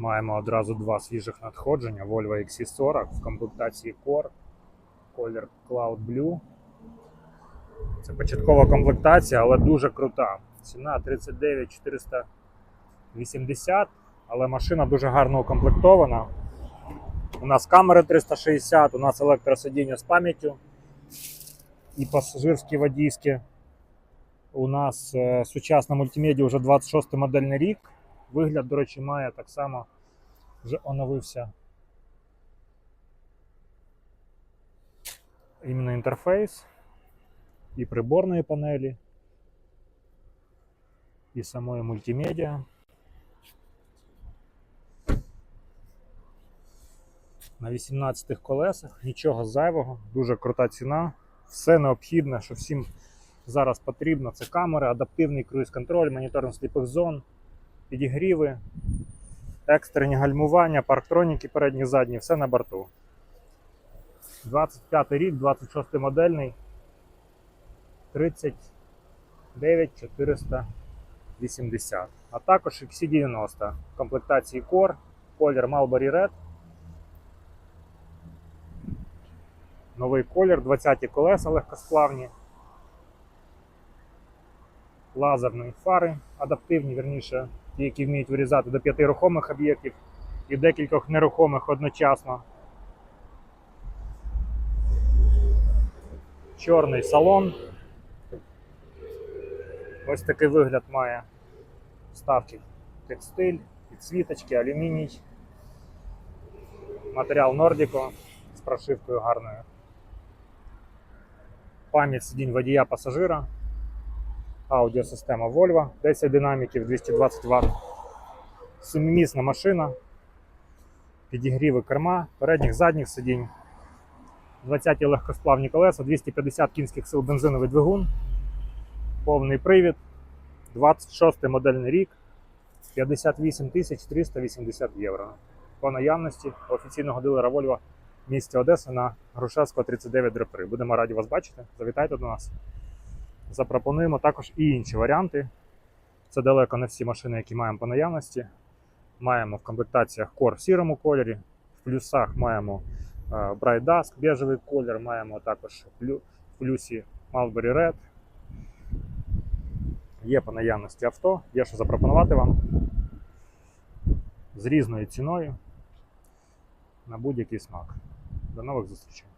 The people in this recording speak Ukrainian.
Маємо одразу два свіжих надходження Volvo XC40 в комплектації Core, колір Cloud Blue. Це початкова комплектація, але дуже крута. Ціна 39 480, але машина дуже гарно укомплектована. У нас камери 360, у нас електросидіння з пам'яттю і пасажирські водійські. У нас е, сучасна мультимедіа вже 26 модельний рік. Вигляд, до речі, має так само вже оновився. Іменно інтерфейс і приборної панелі, і самої мультимедіа. На 18 колесах, нічого зайвого, дуже крута ціна. Все необхідне, що всім зараз потрібно. Це камери, адаптивний круїз-контроль, моніторинг сліпих зон, підігріви, екстрені гальмування, парктроніки передні, задні, все на борту. 25 рік, 26 модельний, 39 480. А також XC90 в комплектації Core, колір Mulberry Red. Новий колір, 20-ті колеса легкосплавні. Лазерні фари, адаптивні, вірніше, ті, які вміють вирізати до п'яти рухомих об'єктів і декількох нерухомих одночасно. Чорний салон. Ось такий вигляд має вставки текстиль, підсвіточки, алюміній, матеріал Нордіко з прошивкою гарною. Пам'ять сидінь водія пасажира, аудіосистема Volvo, 10 динаміків 220 Вт. Семимісна машина, підігріви керма, передніх задніх сидінь, 20 легкосплавні колеса, 250 кінських сил бензиновий двигун, повний привід, 26 модельний рік, 58 380 євро. По наявності офіційного дилера Volvo в місті Одеса на Грушевського 39 3. Будемо раді вас бачити. Завітайте до нас. Запропонуємо також і інші варіанти. Це далеко не всі машини, які маємо по наявності. Маємо в комплектаціях Core в сірому кольорі, в плюсах маємо е, Bright Dusk, бежевий колір, маємо також в плюсі Mulberry Red. Є по наявності авто, є що запропонувати вам з різною ціною на будь-який смак. До нових зустрічей!